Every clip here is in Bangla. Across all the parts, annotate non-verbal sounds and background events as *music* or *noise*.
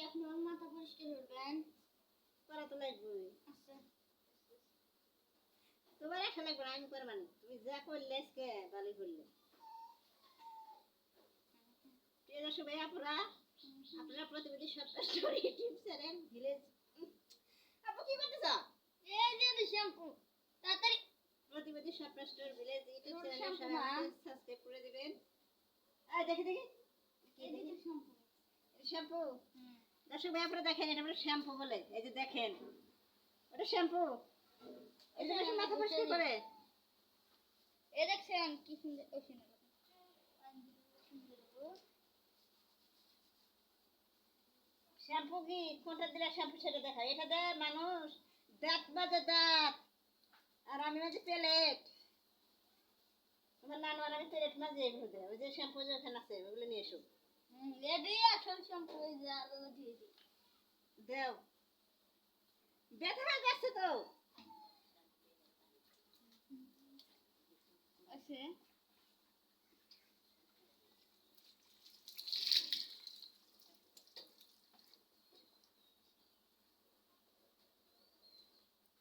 আপনি ওর মাথা পরিষ্কার করবেন? করা তো লাগবেই আচ্ছা। তোমার একটা লাগবে আমি করব না তুমি যা করলে আজকে ভালোই করলে। প্রিয় দর্শক ভাই আপনারা আপনারা প্রতিবেদী সপ্তাহ স্টোরি ইউটিউব চ্যানেল ভিলেজ আপু কি করতেছ? এই যে শ্যাম্পু। তাড়াতাড়ি প্রতিবেদী সপ্তাহ store village YouTube channel. Subscribe করে দিবেন। এই দেখি দেখি। শ্যাম্পু। শ্যাম্পু। হুম। দর্শক ভাই আপনারা দেখেন এটা বলে শ্যাম্পু বলে। এই যে দেখেন ওটা শ্যাম্পু। এই যে মাথা পরিষ্কার করে। এই দেখছেন কি সুন্দর শ্যাম্পু কি কোনটা দিলে শ্যাম্পু সেটা দেখা এটা দেয় মানুষ দাঁত বাজে দাঁত। আর আমি মাঝে প্লেট। তোমার নানু আর আমি প্লেট মাঝে এগুলো দেয়। ওই যে শ্যাম্পু যে ওখানে আছে ওগুলো নিয়ে এসো। হুম এটাই আসল শ্যাম্পু এই যে আলো দিয়ে দিই দেও ব্যথা হয়ে গেছে তো আছে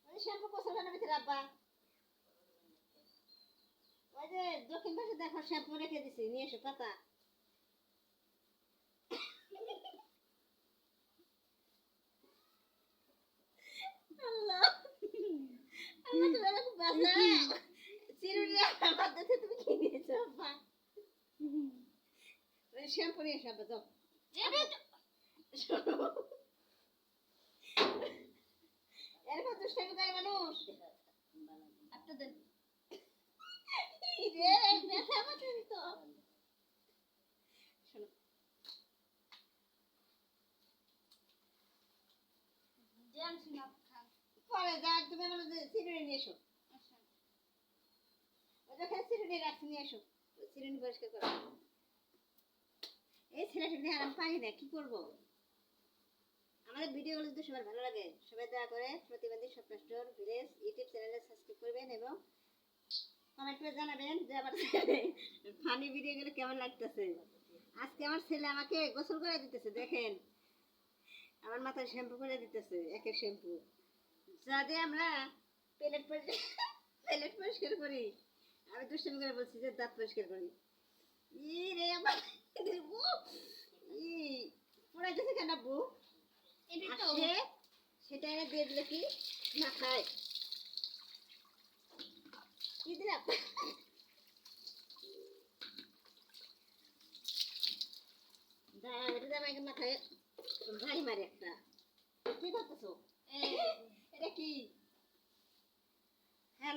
ওই শ্যাম্পু কোথাও কেন ভিতরে আব্বা ওই যে দক্ষিণ পাশে দেখো শ্যাম্পু রেখে দিছি নিয়ে এসো পাতা আল্লাহ আল্লাহ তুমি আমাকে বাঁচাও চিরুনি আমার কাছে তুমি কি নিয়েছো আব্বা ওই শ্যাম্পু নিয়ে আব্বা যাও এরকম দুষ্টামি করে মানুষ একটা দেন রে ব্যথা পরে যা নিয়ে এসো। যখন আমাদের ভিডিওগুলো যদি সবার ভালো লাগে, সবাই দয়া করে প্রতিবাদী স্বপ্ন স্টোর ভিলেজ ইউটিউব চ্যানেলে সাবস্ক্রাইব করবেন এবং কমেন্ট করে জানাবেন যে আমার *laughs* ফানি ভিডিওগুলো কেমন লাগতেছে। আজকে আমার ছেলে আমাকে গোসল করে দিতেছে, দেখেন। আমার মাথায় শ্যাম্পু করে দিতেছে, একের শ্যাম্পু যাতে আমরা প্লেট পরিষ্কার *laughs* প্লেট পরিষ্কার করি। আমি দুষ্টমি করে বলছি যে দাঁত পরিষ্কার করি। ই রে আমার ই পড়ে গেছে কেন সে সেটা এনে দিয়ে দিলে কি? না খায়। কি দিলাম মাথায় ভারী মারে একটা। কি করতেছো? এটা কি? হ্যাঁ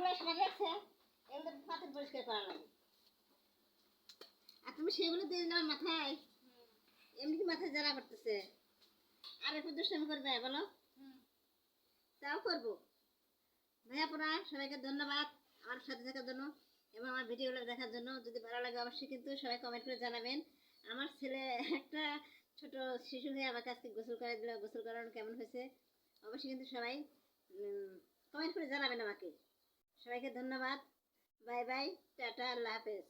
রাখছে এগুলো পরিষ্কার করা লাগে। আর তুমি সেগুলো দিয়ে দিলে মাথায়। এমনি কি মাথায় জ্বালা করতেছে? আর একটু দুষ্টামি করবে বলো? তাও করব। ভাইয়া পোড়া সবাইকে ধন্যবাদ আমার সাথে থাকার জন্য এবং আমার ভিডিওগুলো দেখার জন্য। যদি ভালো লাগে অবশ্যই কিন্তু সবাই কমেন্ট করে জানাবেন। আমার ছেলে একটা ছোট শিশু হয়ে আমার কাছকে গোসল করে দিল। গোসল করানো কেমন হয়েছে? অবশ্যই কিন্তু সবাই কমেন্ট করে জানাবেন আমাকে। সবাইকে ধন্যবাদ বাই বাই টাটা আল্লাহ হাফেজ